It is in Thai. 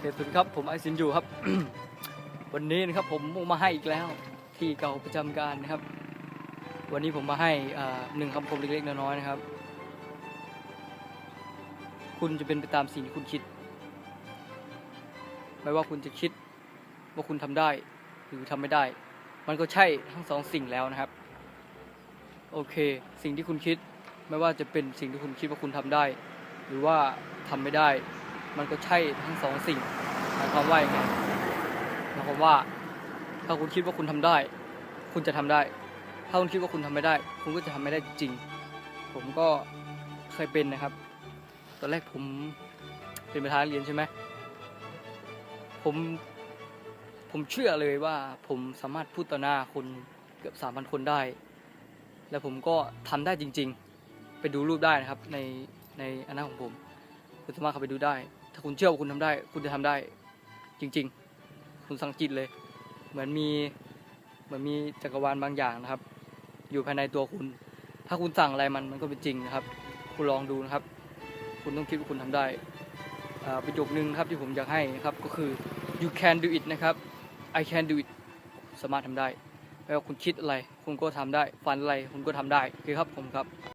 เคสวัสดีครับผมไอซินอยู่ครับ วันนี้นะครับผมมาให้อีกแล้ว ที่เก่าประจำการนะครับ วันนี้ผมมาให้อ่าหนึ่งคำคมเล็กๆน้อยๆนะครับ คุณจะเป็นไปตามสิ่งที่คุณคิด ไม่ว่าคุณจะคิดว่าคุณทำได้หรือทำไม่ได้ มันก็ใช่ทั้งสองสิ่งแล้วนะครับ โอเค สิ่งที่คุณคิดไม่ว่าจะเป็นสิ่งที่คุณคิดว่าคุณทำได้ หรือว่าทำไม่ได้ มันก็ใช่ทั้งสองสิ่งหมายความว่าอย่างไงหมายความว่า ถ้าคุณคิดว่าคุณทำได้ คุณจะทำได้ ถ้าคุณคิดว่าคุณทำไม่ได้ คุณก็จะทำไม่ได้จริง ผมก็เคยเป็นนะครับ ตอนแรกผมเป็นประธานเรียนใช่ไหมผมผมเชื่อเลยว่าผมสามารถพูดต่อหน้าคนเกือบสามพันคนได้ แล้วผมก็ทำได้จริง ๆ ไปดูรูปได้นะครับในในอนนั้นของผม คุณสามารถเข้าไปดูได้ ถ้าคุณเชื่อว่าคุณทำได้ คุณจะทำได้ จริง ๆ คุณสังจิตเลย เหมือนมีเหมือนมีจักรวาลบางอย่างนะครับ อยู่ภายในตัวคุณ ถ้าคุณสั่งอะไรมันมันก็เป็นจริงนะครับ คุณลองดูนะครับ คุณต้องคิดว่าคุณทำได้ประโยคนึงครับที่ผมอยากให้นะครับก็คือ you can do it นะครับ I can do it สามารถทำได้ไม่ว่าคุณคิดอะไร คุณก็ทำได้ ฝันอะไร คุณก็ทำได้โอครับผมครับ